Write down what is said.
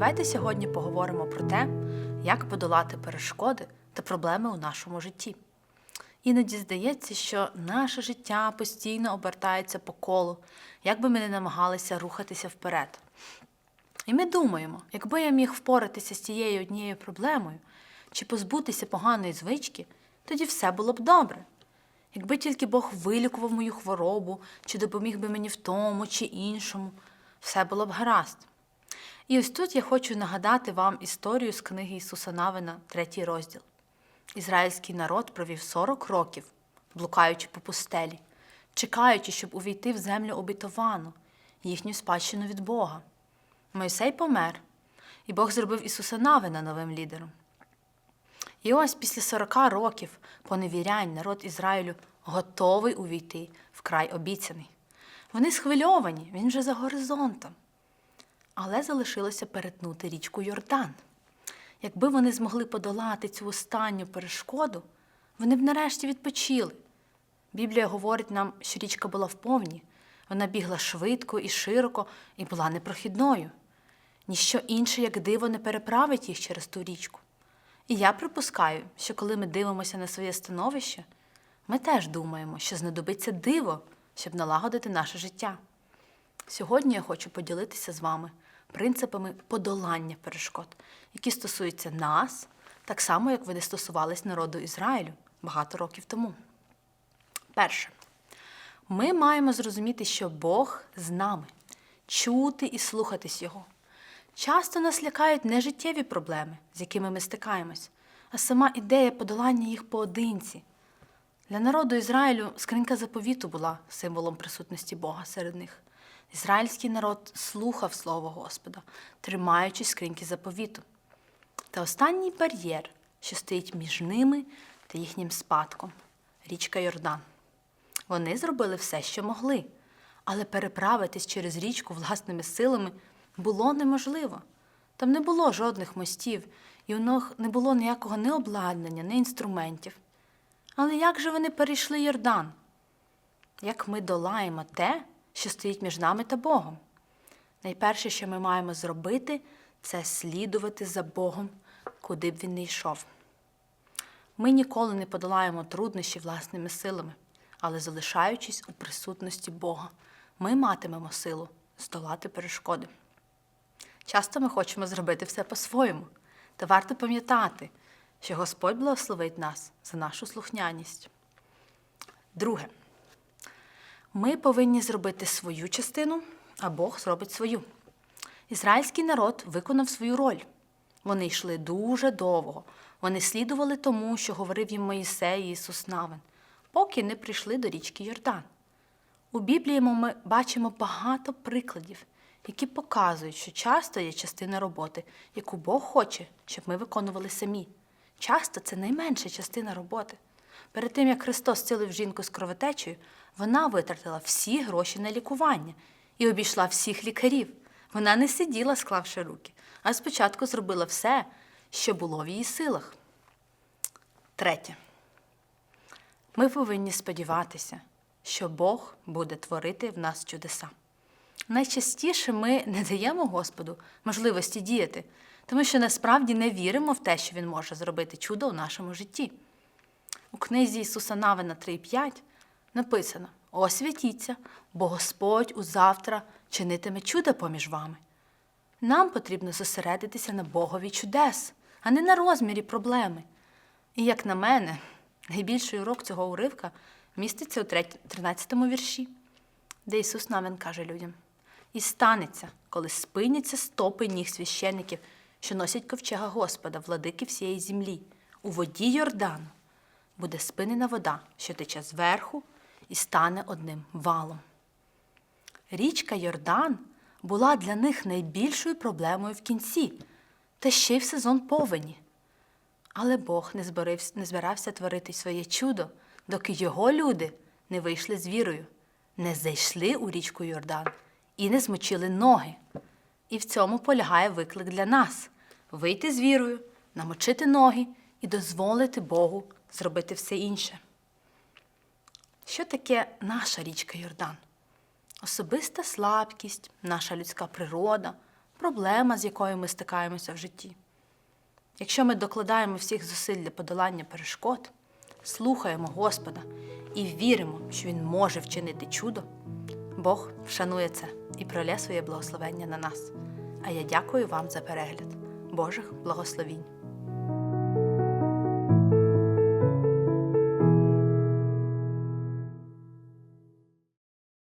Давайте сьогодні поговоримо про те, як подолати перешкоди та проблеми у нашому житті. Іноді здається, що наше життя постійно обертається по колу, як би ми не намагалися рухатися вперед. І ми думаємо, якби я міг впоратися з цією однією проблемою чи позбутися поганої звички, тоді все було б добре. Якби тільки Бог вилікував мою хворобу, чи допоміг би мені в тому чи іншому, все було б гаразд. І ось тут я хочу нагадати вам історію з книги Ісуса Навина, третій розділ. Ізраїльський народ провів 40 років, блукаючи по пустелі, чекаючи, щоб увійти в землю обітовану, їхню спадщину від Бога. Мойсей помер, і Бог зробив Ісуса Навина новим лідером. І ось після 40 років поневірянь народ Ізраїлю готовий увійти в край обіцяний. Вони схвильовані, він вже за горизонтом. Але залишилося перетнути річку Йордан. Якби вони змогли подолати цю останню перешкоду, вони б нарешті відпочили. Біблія говорить нам, що річка була вповні, вона бігла швидко і широко і була непрохідною. Ніщо інше, як диво, не переправить їх через ту річку. І я припускаю, що коли ми дивимося на своє становище, ми теж думаємо, що знадобиться диво, щоб налагодити наше життя. Сьогодні я хочу поділитися з вами принципами подолання перешкод, які стосуються нас, так само, як вони стосувались народу Ізраїлю багато років тому. Перше, ми маємо зрозуміти, що Бог з нами, чути і слухатись Його. Часто нас лякають не життєві проблеми, з якими ми стикаємось, а сама ідея подолання їх поодинці. Для народу Ізраїлю скринька заповіту була символом присутності Бога серед них. Ізраїльський народ слухав Слово Господа, тримаючись скриньки заповіту. Та останній бар'єр, що стоїть між ними та їхнім спадком річка Йордан. Вони зробили все, що могли, але переправитись через річку власними силами було неможливо. Там не було жодних мостів, і у них не було ніякого ні обладнання, ні інструментів. Але як же вони перейшли Йордан? Як ми долаємо те, що стоїть між нами та Богом? Найперше, що ми маємо зробити, це слідувати за Богом, куди б він не йшов. Ми ніколи не подолаємо труднощі власними силами, але залишаючись у присутності Бога, ми матимемо силу здолати перешкоди. Часто ми хочемо зробити все по-своєму, та варто пам'ятати, що Господь благословить нас за нашу слухняність. Друге, ми повинні зробити свою частину, а Бог зробить свою. Ізраїльський народ виконав свою роль. Вони йшли дуже довго. Вони слідували тому, що говорив їм Моїсей і Ісус Навин, поки не прийшли до річки Йордан. У Біблії ми бачимо багато прикладів, які показують, що часто є частина роботи, яку Бог хоче, щоб ми виконували самі. Часто це найменша частина роботи. Перед тим, як Христос зцілив жінку з кровотечею, вона витратила всі гроші на лікування і обійшла всіх лікарів. Вона не сиділа, склавши руки, а спочатку зробила все, що було в її силах. Третє. Ми повинні сподіватися, що Бог буде творити в нас чудеса. Найчастіше ми не даємо Господу можливості діяти, тому що насправді не віримо в те, що Він може зробити чудо у нашому житті. У книзі Ісуса Навина 3,5 написано: Освятіться, бо Господь узавтра чинитиме чудо поміж вами. Нам потрібно зосередитися на Богові чудес, а не на розмірі проблеми. І, як на мене, найбільший урок цього уривка міститься у 13 вірші, де Ісус Навин каже людям: І станеться, коли спиняться стопи ніг священиків, що носять ковчега Господа, владики всієї землі, у воді Йордану буде спинена вода, що тече зверху, і стане одним валом. Річка Йордан була для них найбільшою проблемою в кінці, та ще й в сезон повені. Але Бог не збирався, не збирався творити своє чудо, доки його люди не вийшли з вірою, не зайшли у річку Йордан і не змочили ноги. І в цьому полягає виклик для нас вийти з вірою, намочити ноги і дозволити Богу зробити все інше. Що таке наша річка Йордан? Особиста слабкість, наша людська природа, проблема, з якою ми стикаємося в житті. Якщо ми докладаємо всіх зусиль для подолання перешкод, слухаємо Господа і віримо, що Він може вчинити чудо, Бог вшанує це і проля своє благословення на нас. А я дякую вам за перегляд. Божих благословінь!